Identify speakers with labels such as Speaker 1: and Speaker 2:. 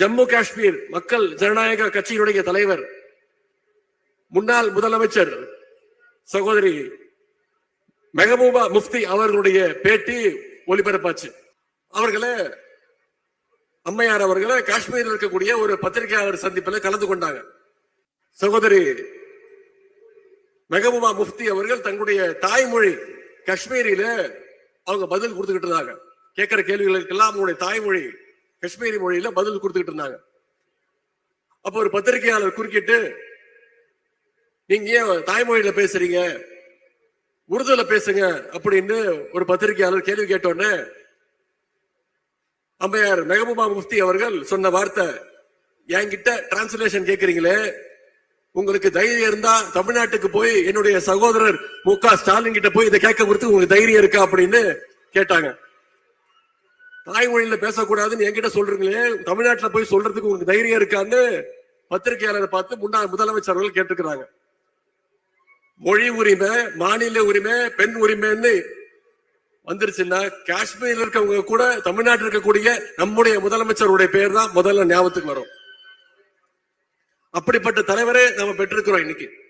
Speaker 1: ஜம்மு காஷ்மீர் மக்கள் ஜனநாயக கட்சியினுடைய தலைவர் முன்னாள் முதலமைச்சர் சகோதரி மெஹபூபா முஃப்தி அவர்களுடைய பேட்டி ஒளிபரப்பாச்சு. அவர்களே அம்மையார் அவர்களை காஷ்மீரில் இருக்கக்கூடிய ஒரு பத்திரிகையாளர் சந்திப்பில் கலந்து கொண்டாங்க. சகோதரி மெஹபூபா முஃப்தி அவர்கள் தங்களுடைய தாய்மொழி காஷ்மீரியில அவங்க பதில் கொடுத்துக்கிட்டு இருந்தாங்க. கேட்கிற கேள்விகளுக்கெல்லாம் அவங்களுடைய தாய்மொழி காஷ்மீரி மொழியில பதில் கொடுத்துக்கிட்டு இருந்தாங்க. அப்போ ஒரு பத்திரிகையாளர் குறுக்கிட்டு நீங்க ஏன் தாய்மொழியில பேசுறீங்க? உருதுல பேசுங்க அப்படின்னு ஒரு பத்திரிகையாளர் கேள்வி கேட்டோன்னே அம்பையார் மெகபூபா முஃப்தி அவர்கள் சொன்ன வார்த்தை என்கிட்ட டிரான்ஸ்லேஷன் கேக்குறீங்களே. உங்களுக்கு தைரியம் இருந்தா தமிழ்நாட்டுக்கு போய் என்னுடைய சகோதரர் மு க ஸ்டாலின் கிட்ட போய் இதை கேட்க கொடுத்து உங்களுக்கு தைரியம் இருக்கா? அப்படின்னு கேட்டாங்க. தாய்மொழியில பேசக்கூடாதுன்னு என்கிட்ட சொல்றீங்களே? தமிழ்நாட்டுல போய் சொல்றதுக்கு உங்களுக்கு தைரியம் இருக்கான்னு பத்திரிகையாளரை பார்த்து முன்னாள் முதலமைச்சர் அவர்கள் கேட்டுக்கிறாங்க. மொழி உரிமை மாநில உரிமை பெண் உரிமைன்னு வந்துருச்சுன்னா காஷ்மீர்ல இருக்கவங்க கூட தமிழ்நாட்டில் இருக்கக்கூடிய நம்முடைய முதலமைச்சருடைய பேர் தான் முதல்ல ஞாபகத்துக்கு வரும். அப்படிப்பட்ட தலைவரே நம்ம பெற்றிருக்கிறோம் இன்னைக்கு.